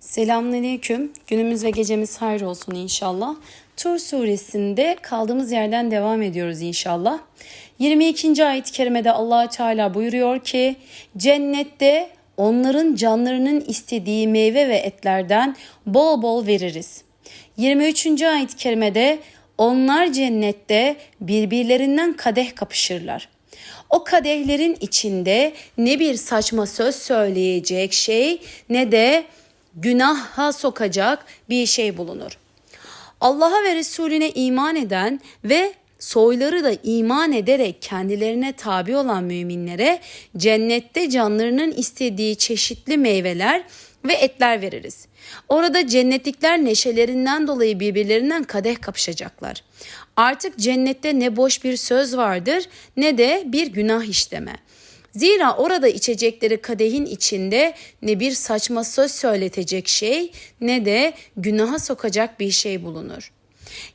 Selamünaleyküm. Günümüz ve gecemiz hayır olsun inşallah. Tur suresinde kaldığımız yerden devam ediyoruz inşallah. 22. ayet-i kerimede allah Teala buyuruyor ki cennette onların canlarının istediği meyve ve etlerden bol bol veririz. 23. ayet-i kerimede onlar cennette birbirlerinden kadeh kapışırlar. O kadehlerin içinde ne bir saçma söz söyleyecek şey ne de günaha sokacak bir şey bulunur. Allah'a ve Resulüne iman eden ve soyları da iman ederek kendilerine tabi olan müminlere cennette canlarının istediği çeşitli meyveler ve etler veririz. Orada cennetlikler neşelerinden dolayı birbirlerinden kadeh kapışacaklar. Artık cennette ne boş bir söz vardır ne de bir günah işleme. Zira orada içecekleri kadehin içinde ne bir saçma söz söyletecek şey ne de günaha sokacak bir şey bulunur.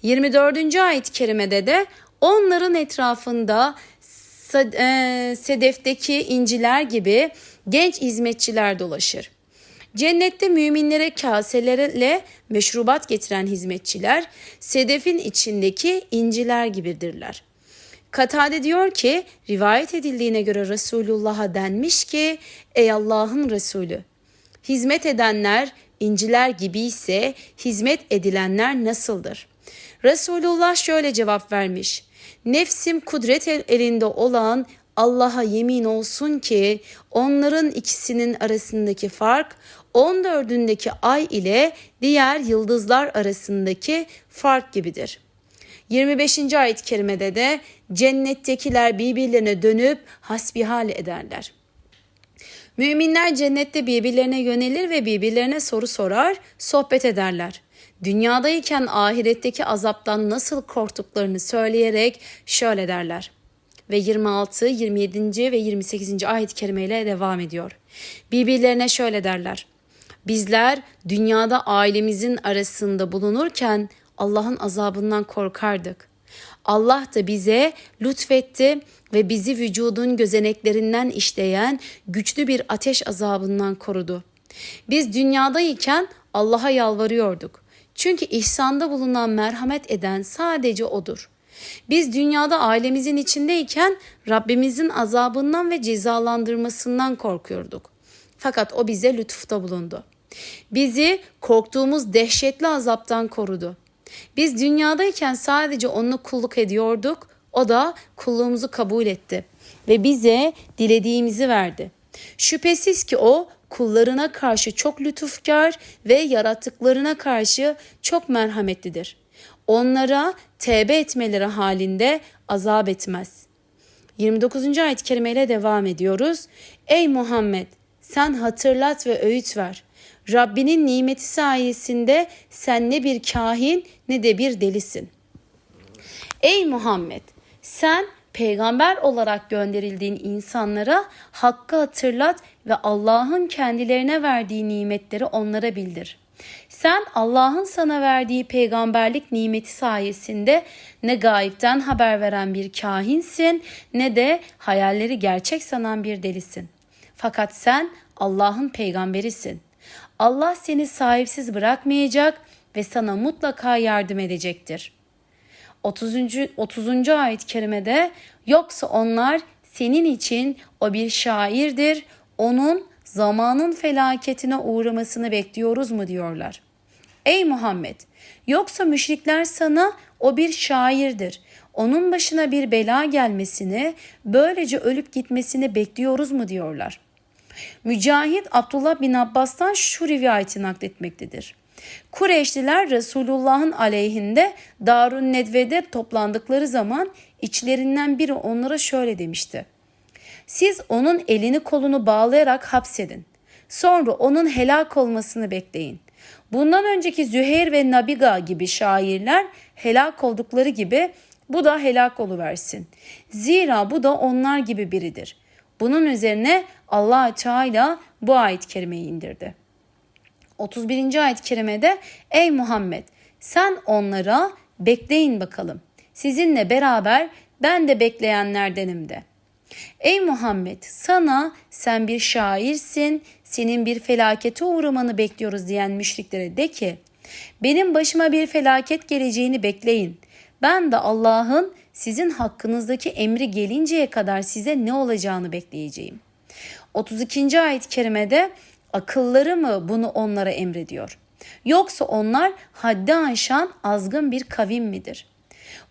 24. ayet-i kerimede de onların etrafında sedefteki inciler gibi genç hizmetçiler dolaşır. Cennette müminlere kaselerle meşrubat getiren hizmetçiler sedefin içindeki inciler gibidirler. Katade diyor ki rivayet edildiğine göre Resulullah'a denmiş ki ey Allah'ın Resulü hizmet edenler inciler gibi ise hizmet edilenler nasıldır? Resulullah şöyle cevap vermiş. Nefsim kudret elinde olan Allah'a yemin olsun ki onların ikisinin arasındaki fark 14'ündeki ay ile diğer yıldızlar arasındaki fark gibidir. 25. ayet-i kerimede de cennettekiler birbirlerine dönüp hasbihal ederler. Müminler cennette birbirlerine yönelir ve birbirlerine soru sorar, sohbet ederler. Dünyadayken ahiretteki azaptan nasıl korktuklarını söyleyerek şöyle derler. Ve 26, 27. ve 28. ayet-i kerimeyle devam ediyor. Birbirlerine şöyle derler. Bizler dünyada ailemizin arasında bulunurken Allah'ın azabından korkardık. Allah da bize lütfetti ve bizi vücudun gözeneklerinden işleyen güçlü bir ateş azabından korudu. Biz dünyadayken Allah'a yalvarıyorduk. Çünkü ihsanda bulunan merhamet eden sadece O'dur. Biz dünyada ailemizin içindeyken Rabbimizin azabından ve cezalandırmasından korkuyorduk. Fakat O bize lütufta bulundu. Bizi korktuğumuz dehşetli azaptan korudu. Biz dünyadayken sadece onunla kulluk ediyorduk. O da kulluğumuzu kabul etti ve bize dilediğimizi verdi. Şüphesiz ki o kullarına karşı çok lütufkar ve yarattıklarına karşı çok merhametlidir. Onlara tevbe etmeleri halinde azap etmez. 29. ayet-i kerimeyle devam ediyoruz. Ey Muhammed sen hatırlat ve öğüt ver. Rabbinin nimeti sayesinde sen ne bir kahin ne de bir delisin. Ey Muhammed sen peygamber olarak gönderildiğin insanlara hakkı hatırlat ve Allah'ın kendilerine verdiği nimetleri onlara bildir. Sen Allah'ın sana verdiği peygamberlik nimeti sayesinde ne gayipten haber veren bir kahinsin ne de hayalleri gerçek sanan bir delisin. Fakat sen Allah'ın peygamberisin. Allah seni sahipsiz bırakmayacak ve sana mutlaka yardım edecektir. 30. 30. ayet-i kerimede yoksa onlar senin için o bir şairdir, onun zamanın felaketine uğramasını bekliyoruz mu diyorlar. Ey Muhammed, yoksa müşrikler sana o bir şairdir. Onun başına bir bela gelmesini, böylece ölüp gitmesini bekliyoruz mu diyorlar. Mücahit Abdullah bin Abbas'tan şu rivayeti nakletmektedir. Kureyşliler Resulullah'ın aleyhinde Darun Nedve'de toplandıkları zaman içlerinden biri onlara şöyle demişti. Siz onun elini kolunu bağlayarak hapsedin. Sonra onun helak olmasını bekleyin. Bundan önceki Züheyr ve Nabiga gibi şairler helak oldukları gibi bu da helak oluversin. Zira bu da onlar gibi biridir. Bunun üzerine allah Teala bu ayet-i kerimeyi indirdi. 31. ayet-i kerimede ey Muhammed sen onlara bekleyin bakalım. Sizinle beraber ben de bekleyenlerdenim de. Ey Muhammed sana sen bir şairsin, senin bir felakete uğramanı bekliyoruz diyen müşriklere de ki benim başıma bir felaket geleceğini bekleyin. Ben de Allah'ın sizin hakkınızdaki emri gelinceye kadar size ne olacağını bekleyeceğim. 32. ayet-i kerimede akılları mı bunu onlara emrediyor? Yoksa onlar haddi aşan azgın bir kavim midir?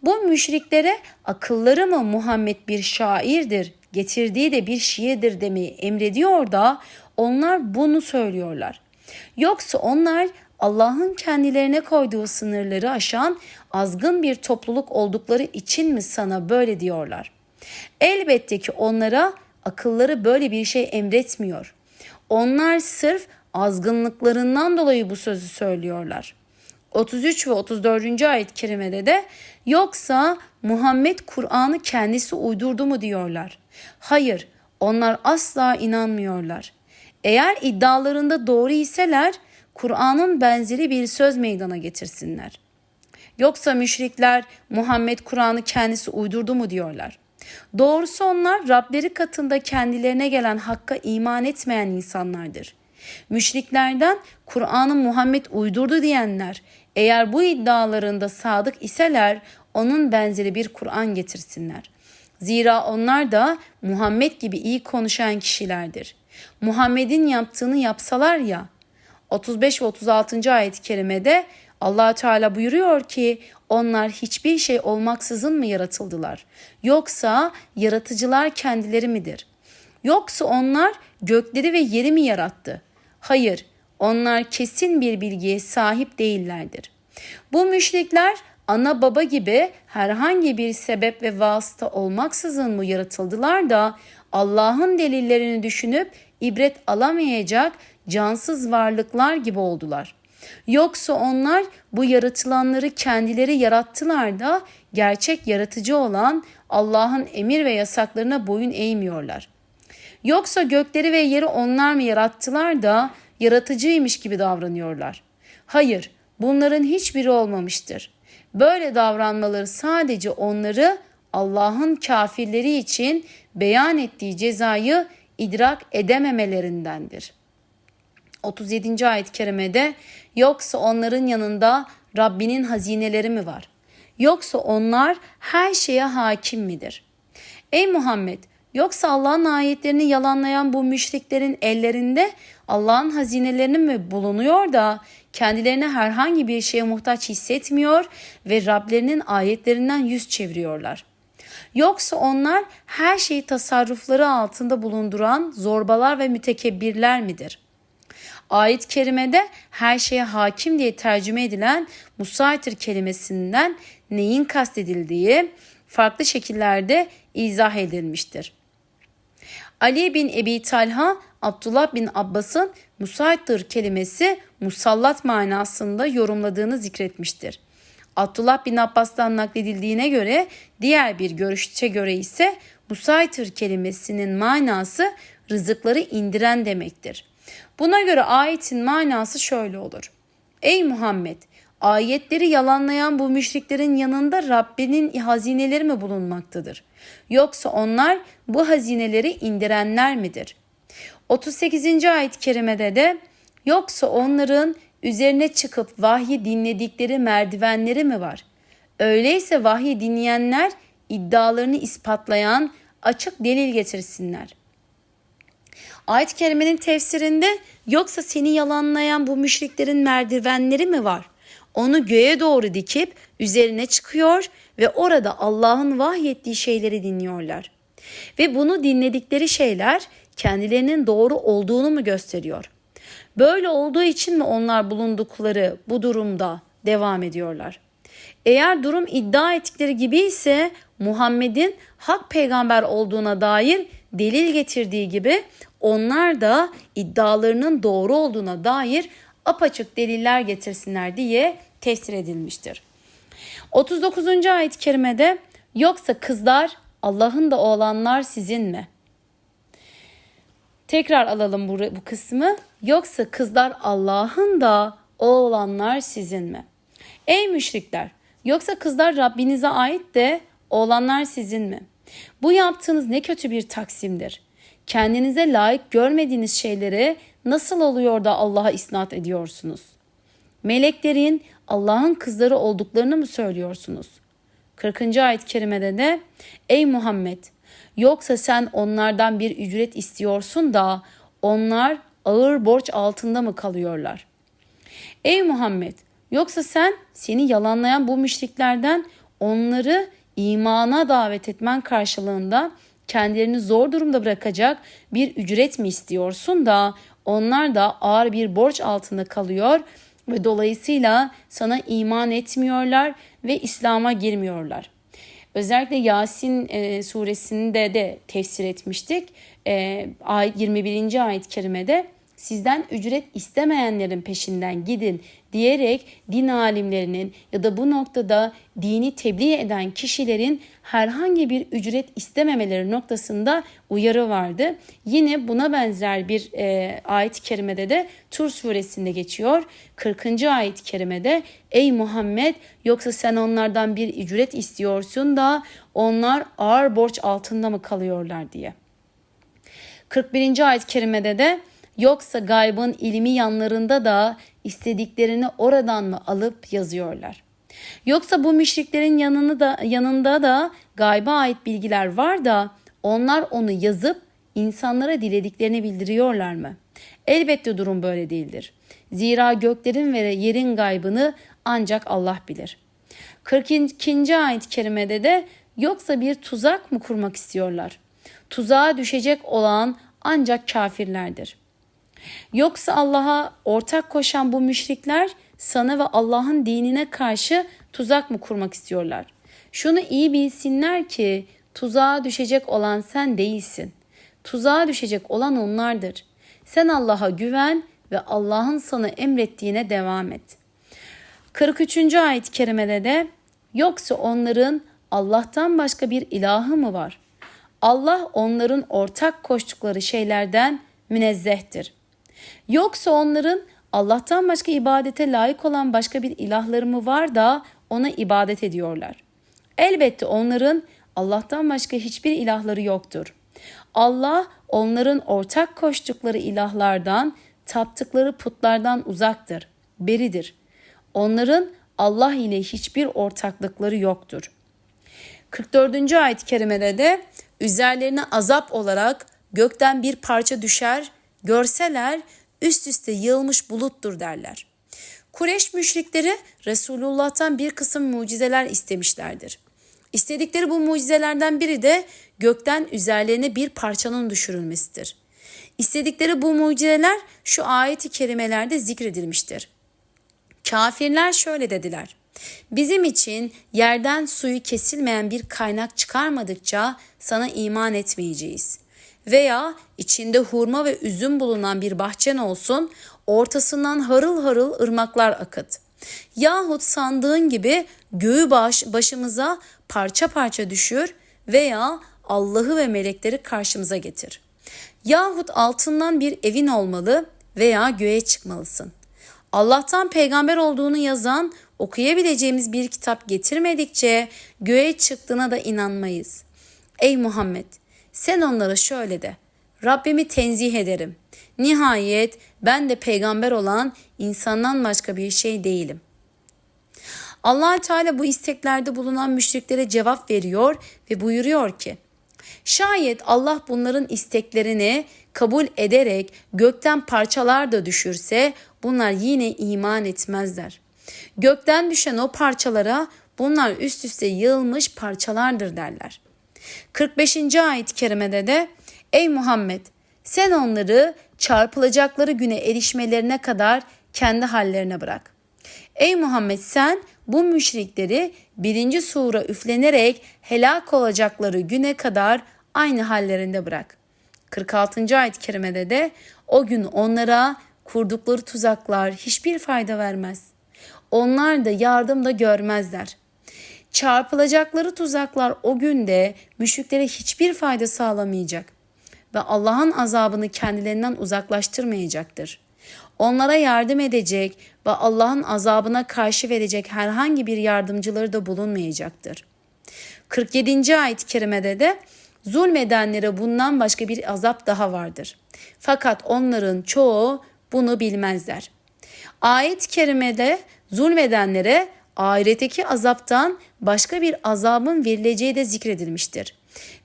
Bu müşriklere akılları mı Muhammed bir şairdir, getirdiği de bir şiirdir demeyi emrediyor da onlar bunu söylüyorlar. Yoksa onlar Allah'ın kendilerine koyduğu sınırları aşan azgın bir topluluk oldukları için mi sana böyle diyorlar? Elbette ki onlara akılları böyle bir şey emretmiyor. Onlar sırf azgınlıklarından dolayı bu sözü söylüyorlar. 33 ve 34. ayet kerimede de yoksa Muhammed Kur'an'ı kendisi uydurdu mu diyorlar. Hayır onlar asla inanmıyorlar. Eğer iddialarında doğru iseler Kur'an'ın benzeri bir söz meydana getirsinler. Yoksa müşrikler Muhammed Kur'an'ı kendisi uydurdu mu diyorlar. Doğrusu onlar Rableri katında kendilerine gelen hakka iman etmeyen insanlardır. Müşriklerden Kur'an'ı Muhammed uydurdu diyenler eğer bu iddialarında sadık iseler onun benzeri bir Kur'an getirsinler. Zira onlar da Muhammed gibi iyi konuşan kişilerdir. Muhammed'in yaptığını yapsalar ya 35 ve 36. ayet-i kerimede allah Teala buyuruyor ki onlar hiçbir şey olmaksızın mı yaratıldılar? Yoksa yaratıcılar kendileri midir? Yoksa onlar gökleri ve yeri mi yarattı? Hayır, onlar kesin bir bilgiye sahip değillerdir. Bu müşrikler ana baba gibi herhangi bir sebep ve vasıta olmaksızın mı yaratıldılar da Allah'ın delillerini düşünüp ibret alamayacak cansız varlıklar gibi oldular. Yoksa onlar bu yaratılanları kendileri yarattılar da gerçek yaratıcı olan Allah'ın emir ve yasaklarına boyun eğmiyorlar. Yoksa gökleri ve yeri onlar mı yarattılar da yaratıcıymış gibi davranıyorlar? Hayır, bunların hiçbiri olmamıştır. Böyle davranmaları sadece onları Allah'ın kafirleri için beyan ettiği cezayı idrak edememelerindendir. 37. ayet-i kerimede yoksa onların yanında Rabbinin hazineleri mi var? Yoksa onlar her şeye hakim midir? Ey Muhammed yoksa Allah'ın ayetlerini yalanlayan bu müşriklerin ellerinde Allah'ın hazinelerini mi bulunuyor da kendilerine herhangi bir şeye muhtaç hissetmiyor ve Rablerinin ayetlerinden yüz çeviriyorlar. Yoksa onlar her şeyi tasarrufları altında bulunduran zorbalar ve mütekebbirler midir? Ayet-i kerimede her şeye hakim diye tercüme edilen musaitir kelimesinden neyin kastedildiği farklı şekillerde izah edilmiştir. Ali bin Ebi Talha, Abdullah bin Abbas'ın musaitir kelimesi musallat manasında yorumladığını zikretmiştir. Abdullah bin Abbas'tan nakledildiğine göre diğer bir görüşe göre ise musaitir kelimesinin manası rızıkları indiren demektir. Buna göre ayetin manası şöyle olur. Ey Muhammed! Ayetleri yalanlayan bu müşriklerin yanında Rabbinin hazineleri mi bulunmaktadır? Yoksa onlar bu hazineleri indirenler midir? 38. ayet-i kerimede de yoksa onların üzerine çıkıp vahyi dinledikleri merdivenleri mi var? Öyleyse vahyi dinleyenler iddialarını ispatlayan açık delil getirsinler. Ayet-i kerimenin tefsirinde yoksa seni yalanlayan bu müşriklerin merdivenleri mi var? Onu göğe doğru dikip üzerine çıkıyor ve orada Allah'ın vahyettiği şeyleri dinliyorlar. Ve bunu dinledikleri şeyler kendilerinin doğru olduğunu mu gösteriyor? Böyle olduğu için mi onlar bulundukları bu durumda devam ediyorlar? Eğer durum iddia ettikleri gibi ise Muhammed'in hak peygamber olduğuna dair delil getirdiği gibi onlar da iddialarının doğru olduğuna dair apaçık deliller getirsinler diye tefsir edilmiştir. 39. ayet-i kerimede yoksa kızlar Allah'ın da oğlanlar sizin mi? Tekrar alalım bu, bu kısmı. Yoksa kızlar Allah'ın da oğlanlar sizin mi? Ey müşrikler! Yoksa kızlar Rabbinize ait de oğlanlar sizin mi? Bu yaptığınız ne kötü bir taksimdir. Kendinize layık görmediğiniz şeyleri nasıl oluyor da Allah'a isnat ediyorsunuz? Meleklerin Allah'ın kızları olduklarını mı söylüyorsunuz? 40. ayet-i kerimede de Ey Muhammed yoksa sen onlardan bir ücret istiyorsun da onlar ağır borç altında mı kalıyorlar? Ey Muhammed yoksa sen seni yalanlayan bu müşriklerden onları imana davet etmen karşılığında kendilerini zor durumda bırakacak bir ücret mi istiyorsun da onlar da ağır bir borç altında kalıyor ve dolayısıyla sana iman etmiyorlar ve İslam'a girmiyorlar. Özellikle Yasin e, suresinde de tefsir etmiştik. E, ayet 21. ayet-i kerimede sizden ücret istemeyenlerin peşinden gidin diyerek din alimlerinin ya da bu noktada dini tebliğ eden kişilerin herhangi bir ücret istememeleri noktasında uyarı vardı. Yine buna benzer bir e, ayet-i kerimede de Tur suresinde geçiyor. 40. ayet-i kerimede ey Muhammed yoksa sen onlardan bir ücret istiyorsun da onlar ağır borç altında mı kalıyorlar diye. 41. ayet-i kerimede de Yoksa gaybın ilmi yanlarında da istediklerini oradan mı alıp yazıyorlar? Yoksa bu müşriklerin yanını da, yanında da gayba ait bilgiler var da onlar onu yazıp insanlara dilediklerini bildiriyorlar mı? Elbette durum böyle değildir. Zira göklerin ve yerin gaybını ancak Allah bilir. 42. ayet-i kerimede de yoksa bir tuzak mı kurmak istiyorlar? Tuzağa düşecek olan ancak kafirlerdir. Yoksa Allah'a ortak koşan bu müşrikler sana ve Allah'ın dinine karşı tuzak mı kurmak istiyorlar? Şunu iyi bilsinler ki tuzağa düşecek olan sen değilsin. Tuzağa düşecek olan onlardır. Sen Allah'a güven ve Allah'ın sana emrettiğine devam et. 43. ayet-i kerimede de yoksa onların Allah'tan başka bir ilahı mı var? Allah onların ortak koştukları şeylerden münezzehtir.'' Yoksa onların Allah'tan başka ibadete layık olan başka bir ilahları mı var da ona ibadet ediyorlar. Elbette onların Allah'tan başka hiçbir ilahları yoktur. Allah onların ortak koştukları ilahlardan, taptıkları putlardan uzaktır, beridir. Onların Allah ile hiçbir ortaklıkları yoktur. 44. ayet-i kerimede de üzerlerine azap olarak gökten bir parça düşer, görseler üst üste yığılmış buluttur derler. Kureş müşrikleri Resulullah'tan bir kısım mucizeler istemişlerdir. İstedikleri bu mucizelerden biri de gökten üzerlerine bir parçanın düşürülmesidir. İstedikleri bu mucizeler şu ayeti kerimelerde zikredilmiştir. Kafirler şöyle dediler. Bizim için yerden suyu kesilmeyen bir kaynak çıkarmadıkça sana iman etmeyeceğiz veya içinde hurma ve üzüm bulunan bir bahçen olsun, ortasından harıl harıl ırmaklar akıt. Yahut sandığın gibi göğü baş, başımıza parça parça düşür veya Allah'ı ve melekleri karşımıza getir. Yahut altından bir evin olmalı veya göğe çıkmalısın. Allah'tan peygamber olduğunu yazan okuyabileceğimiz bir kitap getirmedikçe göğe çıktığına da inanmayız. Ey Muhammed sen onlara şöyle de. Rabbimi tenzih ederim. Nihayet ben de peygamber olan insandan başka bir şey değilim. allah Teala bu isteklerde bulunan müşriklere cevap veriyor ve buyuruyor ki Şayet Allah bunların isteklerini kabul ederek gökten parçalar da düşürse bunlar yine iman etmezler. Gökten düşen o parçalara bunlar üst üste yığılmış parçalardır derler. 45. ayet-i kerimede de Ey Muhammed sen onları çarpılacakları güne erişmelerine kadar kendi hallerine bırak. Ey Muhammed sen bu müşrikleri birinci sura üflenerek helak olacakları güne kadar aynı hallerinde bırak. 46. ayet-i kerimede de o gün onlara kurdukları tuzaklar hiçbir fayda vermez. Onlar da yardım da görmezler. Çarpılacakları tuzaklar o günde müşriklere hiçbir fayda sağlamayacak ve Allah'ın azabını kendilerinden uzaklaştırmayacaktır. Onlara yardım edecek ve Allah'ın azabına karşı verecek herhangi bir yardımcıları da bulunmayacaktır. 47. ayet-i kerimede de zulmedenlere bundan başka bir azap daha vardır. Fakat onların çoğu bunu bilmezler. Ayet-i kerimede zulmedenlere ahiretteki azaptan başka bir azabın verileceği de zikredilmiştir.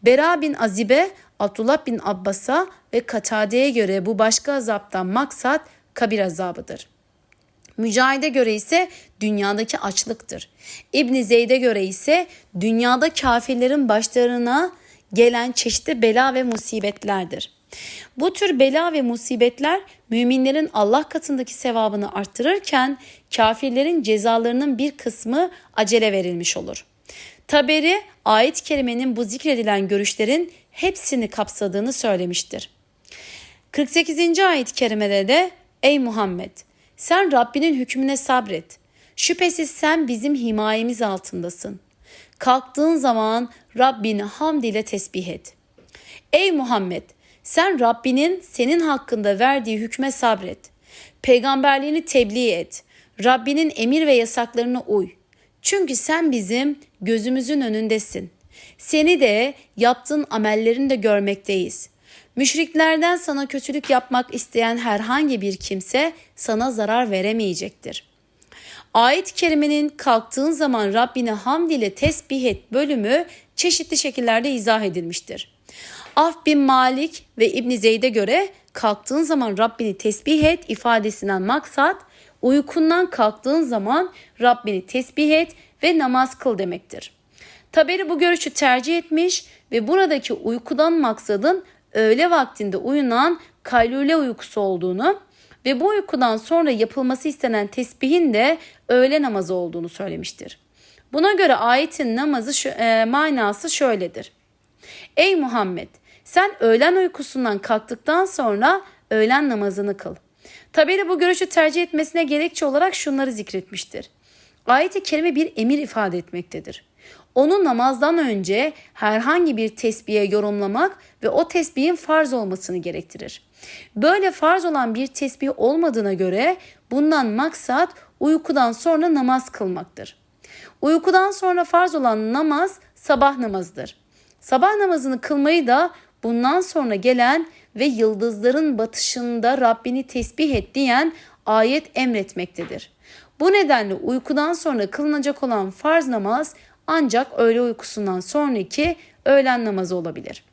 Bera bin Azibe, Abdullah bin Abbas'a ve Katade'ye göre bu başka azaptan maksat kabir azabıdır. Mücahide göre ise dünyadaki açlıktır. İbn Zeyd'e göre ise dünyada kafirlerin başlarına gelen çeşitli bela ve musibetlerdir. Bu tür bela ve musibetler müminlerin Allah katındaki sevabını arttırırken kafirlerin cezalarının bir kısmı acele verilmiş olur. Taberi ayet-i kerimenin bu zikredilen görüşlerin hepsini kapsadığını söylemiştir. 48. ayet-i kerimede de Ey Muhammed sen Rabbinin hükmüne sabret. Şüphesiz sen bizim himayemiz altındasın. Kalktığın zaman Rabbini hamd ile tesbih et. Ey Muhammed sen Rabbinin senin hakkında verdiği hükme sabret. Peygamberliğini tebliğ et. Rabbinin emir ve yasaklarına uy. Çünkü sen bizim gözümüzün önündesin. Seni de yaptığın amellerini de görmekteyiz. Müşriklerden sana kötülük yapmak isteyen herhangi bir kimse sana zarar veremeyecektir. Ayet-i kerimenin kalktığın zaman Rabbine hamd ile tesbih et bölümü çeşitli şekillerde izah edilmiştir. Af bin Malik ve İbn Zeyd'e göre kalktığın zaman Rabbini tesbih et ifadesinden maksat uykundan kalktığın zaman Rabbini tesbih et ve namaz kıl demektir. Taberi bu görüşü tercih etmiş ve buradaki uykudan maksadın öğle vaktinde uyunan kaylule uykusu olduğunu ve bu uykudan sonra yapılması istenen tesbihin de öğle namazı olduğunu söylemiştir. Buna göre ayetin namazı şu, e, manası şöyledir. Ey Muhammed sen öğlen uykusundan kalktıktan sonra öğlen namazını kıl. Taberi bu görüşü tercih etmesine gerekçe olarak şunları zikretmiştir. Ayet-i kerime bir emir ifade etmektedir. Onu namazdan önce herhangi bir tesbihe yorumlamak ve o tesbihin farz olmasını gerektirir. Böyle farz olan bir tesbih olmadığına göre bundan maksat uykudan sonra namaz kılmaktır. Uykudan sonra farz olan namaz sabah namazıdır. Sabah namazını kılmayı da bundan sonra gelen ve yıldızların batışında Rabbini tesbih et diyen ayet emretmektedir. Bu nedenle uykudan sonra kılınacak olan farz namaz ancak öğle uykusundan sonraki öğlen namazı olabilir.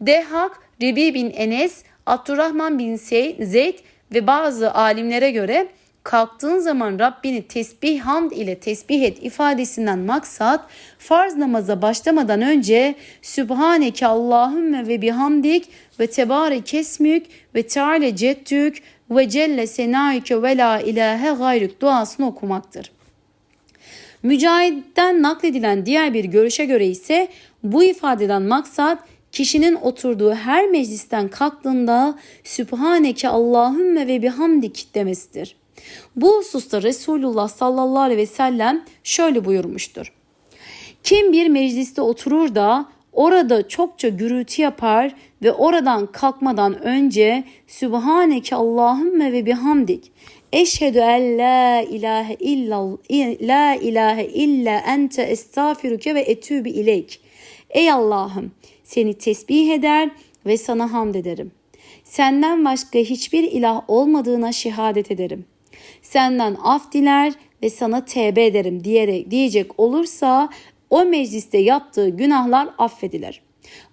Dehak, Rebi bin Enes, Abdurrahman bin Zeyd ve bazı alimlere göre kalktığın zaman Rabbini tesbih hamd ile tesbih et ifadesinden maksat farz namaza başlamadan önce Sübhaneke Allahümme ve bihamdik ve tebarek esmük ve teala ceddük ve celle senaike ve la ilahe gayrük duasını okumaktır. Mücahit'ten nakledilen diğer bir görüşe göre ise bu ifadeden maksat kişinin oturduğu her meclisten kalktığında Sübhaneke Allahümme ve bihamdik demesidir. Bu hususta Resulullah sallallahu aleyhi ve sellem şöyle buyurmuştur. Kim bir mecliste oturur da orada çokça gürültü yapar ve oradan kalkmadan önce Sübhaneke Allahümme ve bihamdik Eşhedü en la ilahe illa la ilahe illa ente estağfiruke ve etübü ileyk. Ey Allah'ım seni tesbih eder ve sana hamd ederim. Senden başka hiçbir ilah olmadığına şehadet ederim. Senden af diler ve sana tevbe ederim diyerek diyecek olursa o mecliste yaptığı günahlar affedilir.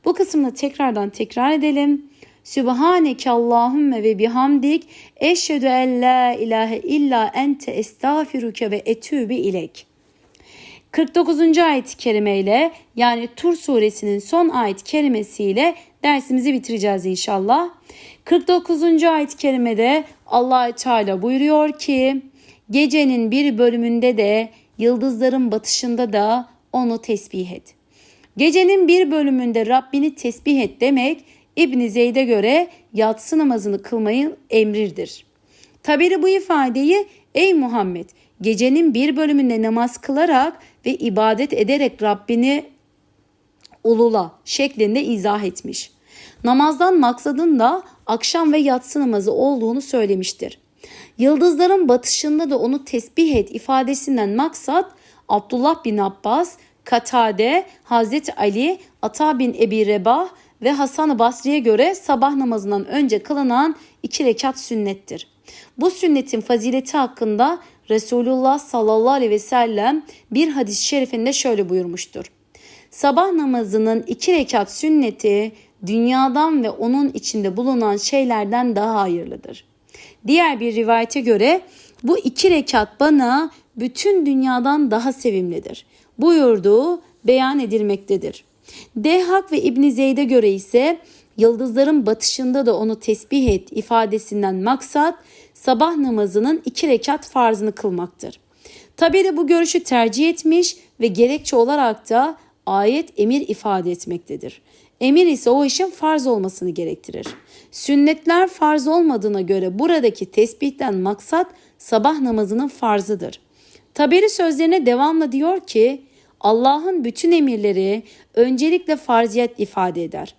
Bu kısmını tekrardan tekrar edelim. Sübhaneke Allahümme ve bihamdik eşhedü en la ilahe illa ente estağfiruke ve etübü ilek. 49. ayet-i kerime yani Tur suresinin son ayet kerimesiyle dersimizi bitireceğiz inşallah. 49. ayet-i kerimede allah Teala buyuruyor ki gecenin bir bölümünde de yıldızların batışında da onu tesbih et. Gecenin bir bölümünde Rabbini tesbih et demek İbn Zeyd'e göre yatsı namazını kılmayı emridir. Taberi bu ifadeyi ey Muhammed gecenin bir bölümünde namaz kılarak ve ibadet ederek Rabbini ulula şeklinde izah etmiş. Namazdan maksadın da akşam ve yatsı namazı olduğunu söylemiştir. Yıldızların batışında da onu tesbih et ifadesinden maksat Abdullah bin Abbas, Katade, Hazreti Ali, Ata bin Ebi Rebah ve Hasan-ı Basri'ye göre sabah namazından önce kılınan iki rekat sünnettir. Bu sünnetin fazileti hakkında Resulullah sallallahu aleyhi ve sellem bir hadis-i şerifinde şöyle buyurmuştur. Sabah namazının iki rekat sünneti dünyadan ve onun içinde bulunan şeylerden daha hayırlıdır. Diğer bir rivayete göre bu iki rekat bana bütün dünyadan daha sevimlidir. Buyurduğu beyan edilmektedir. Dehak ve İbn Zeyd'e göre ise yıldızların batışında da onu tesbih et ifadesinden maksat sabah namazının iki rekat farzını kılmaktır. Taberi bu görüşü tercih etmiş ve gerekçe olarak da ayet emir ifade etmektedir. Emir ise o işin farz olmasını gerektirir. Sünnetler farz olmadığına göre buradaki tesbihten maksat sabah namazının farzıdır. Taberi sözlerine devamla diyor ki Allah'ın bütün emirleri öncelikle farziyet ifade eder.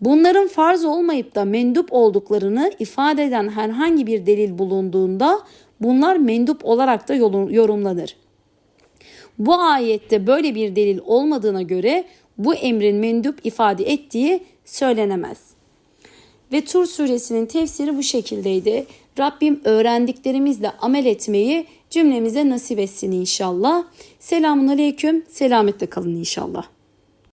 Bunların farz olmayıp da mendup olduklarını ifade eden herhangi bir delil bulunduğunda bunlar mendup olarak da yorumlanır. Bu ayette böyle bir delil olmadığına göre bu emrin mendup ifade ettiği söylenemez. Ve Tur suresinin tefsiri bu şekildeydi. Rabbim öğrendiklerimizle amel etmeyi cümlemize nasip etsin inşallah. Selamun aleyküm, selametle kalın inşallah.